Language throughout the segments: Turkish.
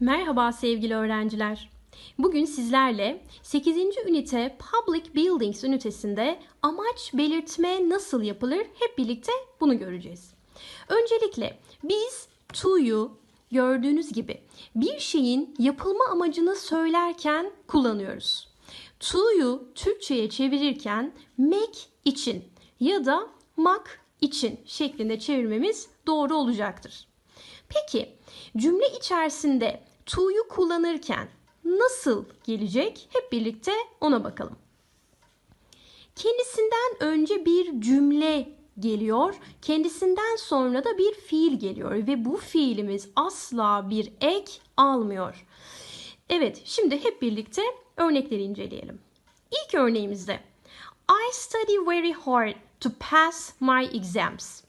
Merhaba sevgili öğrenciler. Bugün sizlerle 8. ünite Public Buildings ünitesinde amaç belirtme nasıl yapılır hep birlikte bunu göreceğiz. Öncelikle biz to'yu gördüğünüz gibi bir şeyin yapılma amacını söylerken kullanıyoruz. To'yu Türkçe'ye çevirirken make için ya da mak için şeklinde çevirmemiz doğru olacaktır. Peki cümle içerisinde to'yu kullanırken nasıl gelecek? Hep birlikte ona bakalım. Kendisinden önce bir cümle geliyor. Kendisinden sonra da bir fiil geliyor ve bu fiilimiz asla bir ek almıyor. Evet, şimdi hep birlikte örnekleri inceleyelim. İlk örneğimizde I study very hard to pass my exams.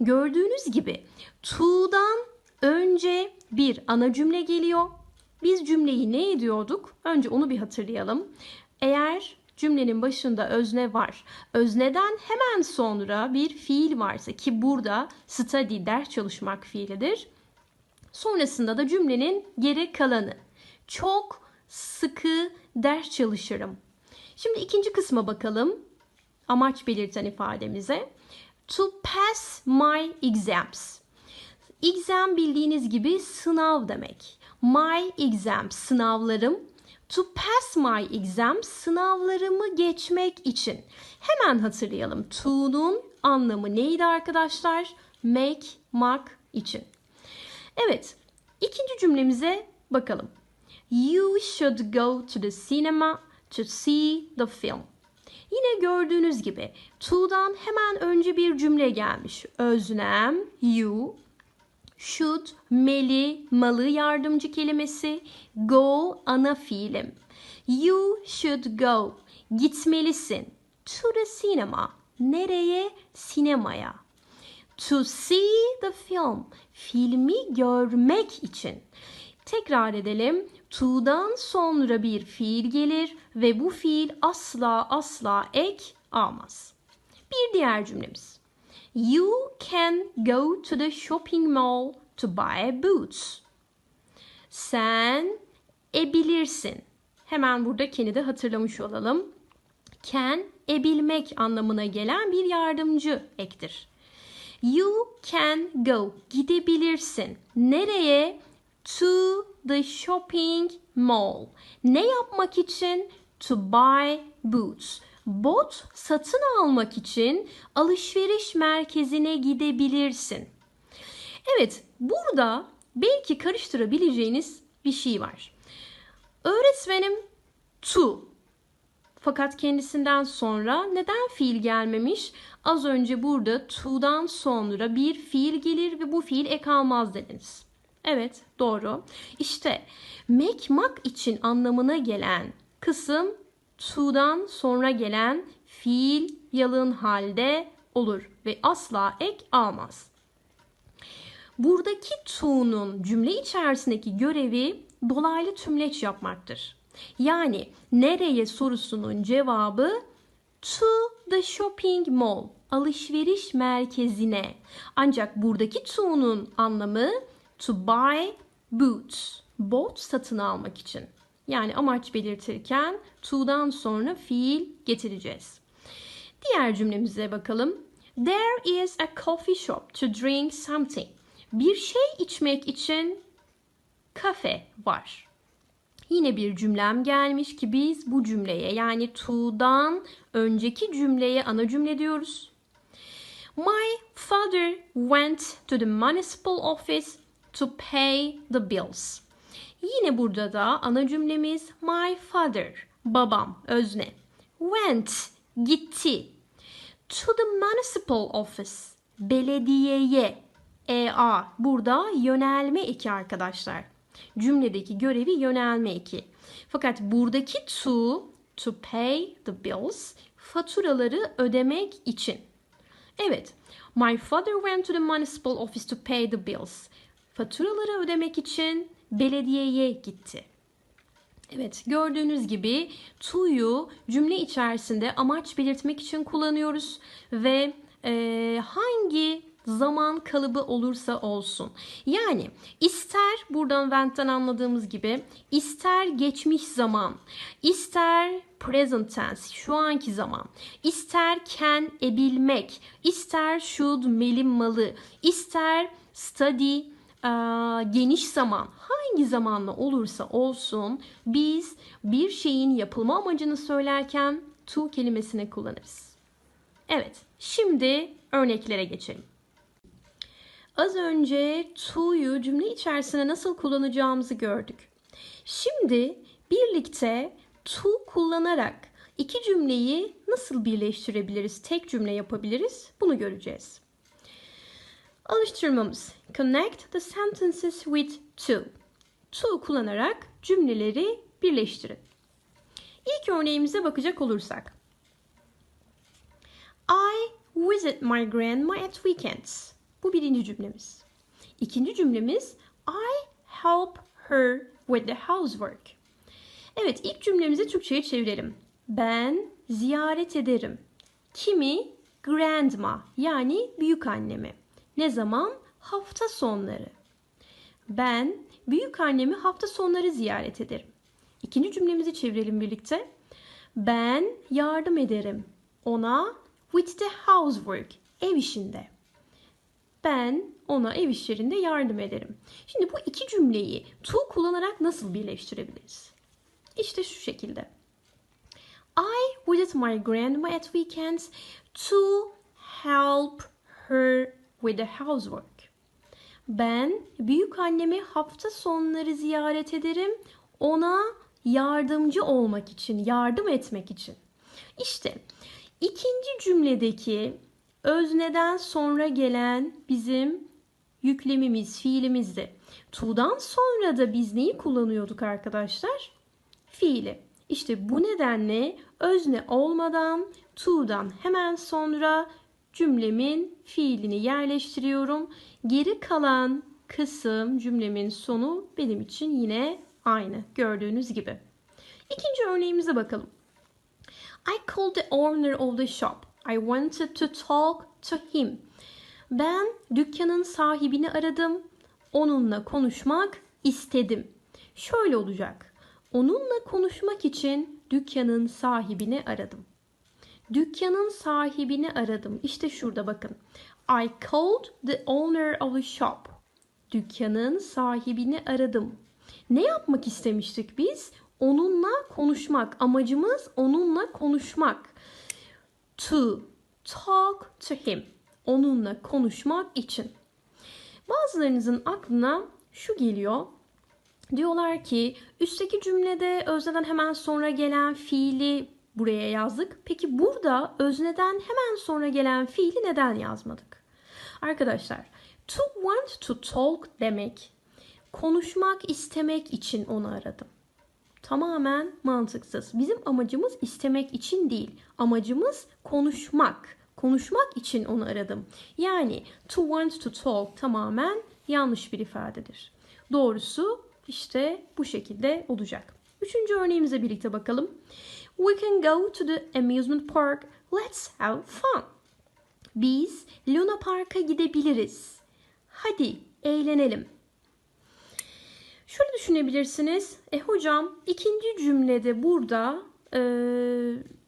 Gördüğünüz gibi to'dan önce bir ana cümle geliyor. Biz cümleyi ne ediyorduk? Önce onu bir hatırlayalım. Eğer cümlenin başında özne var. Özneden hemen sonra bir fiil varsa ki burada study ders çalışmak fiilidir. Sonrasında da cümlenin geri kalanı. Çok sıkı ders çalışırım. Şimdi ikinci kısma bakalım. Amaç belirten ifademize. To pass my exams. Exam bildiğiniz gibi sınav demek. My exam sınavlarım. To pass my exam sınavlarımı geçmek için. Hemen hatırlayalım. To'nun anlamı neydi arkadaşlar? Make, mak için. Evet, ikinci cümlemize bakalım. You should go to the cinema to see the film. Yine gördüğünüz gibi to'dan hemen önce bir cümle gelmiş. Öznem, you, should, meli, malı yardımcı kelimesi, go ana fiilim. You should go, gitmelisin. To the cinema, nereye? Sinemaya. To see the film, filmi görmek için. Tekrar edelim. To'dan sonra bir fiil gelir ve bu fiil asla asla ek almaz. Bir diğer cümlemiz. You can go to the shopping mall to buy boots. Sen ebilirsin. Hemen burada can'i de hatırlamış olalım. Can ebilmek anlamına gelen bir yardımcı ektir. You can go. Gidebilirsin. Nereye? To the shopping mall. Ne yapmak için? To buy boots. Bot satın almak için alışveriş merkezine gidebilirsin. Evet, burada belki karıştırabileceğiniz bir şey var. Öğretmenim to fakat kendisinden sonra neden fiil gelmemiş? Az önce burada to'dan sonra bir fiil gelir ve bu fiil ek almaz dediniz. Evet doğru. İşte make mak için anlamına gelen kısım to'dan sonra gelen fiil yalın halde olur ve asla ek almaz. Buradaki to'nun cümle içerisindeki görevi dolaylı tümleç yapmaktır. Yani nereye sorusunun cevabı to the shopping mall alışveriş merkezine. Ancak buradaki to'nun anlamı to buy boots bot satın almak için. Yani amaç belirtirken to'dan sonra fiil getireceğiz. Diğer cümlemize bakalım. There is a coffee shop to drink something. Bir şey içmek için kafe var. Yine bir cümlem gelmiş ki biz bu cümleye yani to'dan önceki cümleye ana cümle diyoruz. My father went to the municipal office to pay the bills. Yine burada da ana cümlemiz my father, babam, özne. Went, gitti. To the municipal office, belediyeye. EA, burada yönelme eki arkadaşlar. Cümledeki görevi yönelme eki. Fakat buradaki to, to pay the bills, faturaları ödemek için. Evet, my father went to the municipal office to pay the bills. Faturaları ödemek için belediyeye gitti. Evet gördüğünüz gibi to'yu cümle içerisinde amaç belirtmek için kullanıyoruz ve e, hangi zaman kalıbı olursa olsun. Yani ister buradan went'ten anladığımız gibi ister geçmiş zaman, ister present tense şu anki zaman, ister can ebilmek, ister should melinmalı, ister study geniş zaman hangi zamanla olursa olsun biz bir şeyin yapılma amacını söylerken to kelimesini kullanırız. Evet, şimdi örneklere geçelim. Az önce to'yu cümle içerisinde nasıl kullanacağımızı gördük. Şimdi birlikte to kullanarak iki cümleyi nasıl birleştirebiliriz, tek cümle yapabiliriz bunu göreceğiz. Alıştırmamız. Connect the sentences with to. To kullanarak cümleleri birleştirin. İlk örneğimize bakacak olursak. I visit my grandma at weekends. Bu birinci cümlemiz. İkinci cümlemiz I help her with the housework. Evet ilk cümlemizi Türkçe'ye çevirelim. Ben ziyaret ederim. Kimi? Grandma yani büyük annemi. Ne zaman? Hafta sonları. Ben büyük annemi hafta sonları ziyaret ederim. İkinci cümlemizi çevirelim birlikte. Ben yardım ederim ona with the housework ev işinde. Ben ona ev işlerinde yardım ederim. Şimdi bu iki cümleyi to kullanarak nasıl birleştirebiliriz? İşte şu şekilde. I visit my grandma at weekends to help her with the housework. Ben büyük annemi hafta sonları ziyaret ederim. Ona yardımcı olmak için, yardım etmek için. İşte ikinci cümledeki özneden sonra gelen bizim yüklemimiz, fiilimizdi. To'dan sonra da biz neyi kullanıyorduk arkadaşlar? Fiili. İşte bu nedenle özne olmadan to'dan hemen sonra cümlemin fiilini yerleştiriyorum. Geri kalan kısım cümlemin sonu benim için yine aynı gördüğünüz gibi. İkinci örneğimize bakalım. I called the owner of the shop. I wanted to talk to him. Ben dükkanın sahibini aradım. Onunla konuşmak istedim. Şöyle olacak. Onunla konuşmak için dükkanın sahibini aradım. Dükkanın sahibini aradım. İşte şurada bakın. I called the owner of the shop. Dükkanın sahibini aradım. Ne yapmak istemiştik biz? Onunla konuşmak. Amacımız onunla konuşmak. To talk to him. Onunla konuşmak için. Bazılarınızın aklına şu geliyor. Diyorlar ki üstteki cümlede özneden hemen sonra gelen fiili buraya yazdık. Peki burada özneden hemen sonra gelen fiili neden yazmadık? Arkadaşlar, to want to talk demek konuşmak istemek için onu aradım. Tamamen mantıksız. Bizim amacımız istemek için değil. Amacımız konuşmak. Konuşmak için onu aradım. Yani to want to talk tamamen yanlış bir ifadedir. Doğrusu işte bu şekilde olacak. Üçüncü örneğimize birlikte bakalım. We can go to the amusement park. Let's have fun. Biz Luna Park'a gidebiliriz. Hadi eğlenelim. Şöyle düşünebilirsiniz. E hocam ikinci cümlede burada e,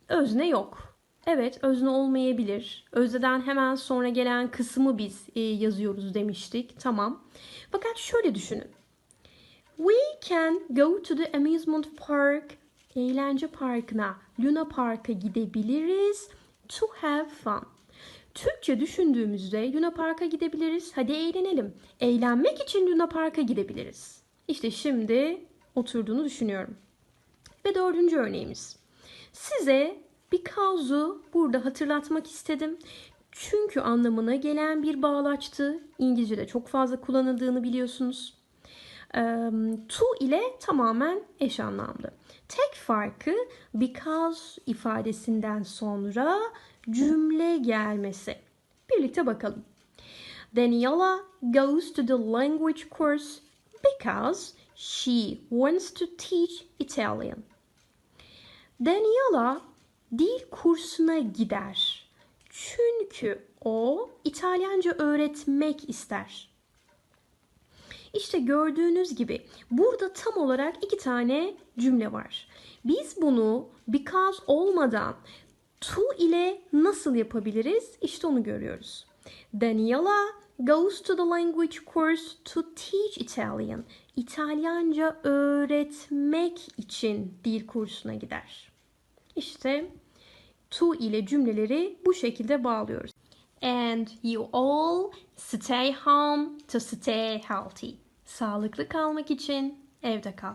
özne yok. Evet özne olmayabilir. Özneden hemen sonra gelen kısmı biz e, yazıyoruz demiştik. Tamam. Fakat şöyle düşünün. We can go to the amusement park eğlence parkına, Luna Park'a gidebiliriz. To have fun. Türkçe düşündüğümüzde Luna Park'a gidebiliriz. Hadi eğlenelim. Eğlenmek için Luna Park'a gidebiliriz. İşte şimdi oturduğunu düşünüyorum. Ve dördüncü örneğimiz. Size because'u burada hatırlatmak istedim. Çünkü anlamına gelen bir bağlaçtı. İngilizce'de çok fazla kullanıldığını biliyorsunuz. To ile tamamen eş anlamlı. Tek farkı because ifadesinden sonra cümle gelmesi. Birlikte bakalım. Daniela goes to the language course because she wants to teach Italian. Daniela dil kursuna gider. Çünkü O İtalyanca öğretmek ister. İşte gördüğünüz gibi burada tam olarak iki tane cümle var. Biz bunu because olmadan to ile nasıl yapabiliriz? İşte onu görüyoruz. Daniela goes to the language course to teach Italian. İtalyanca öğretmek için dil kursuna gider. İşte to ile cümleleri bu şekilde bağlıyoruz. And you all stay home to stay healthy. Sağlıklı kalmak için evde kal.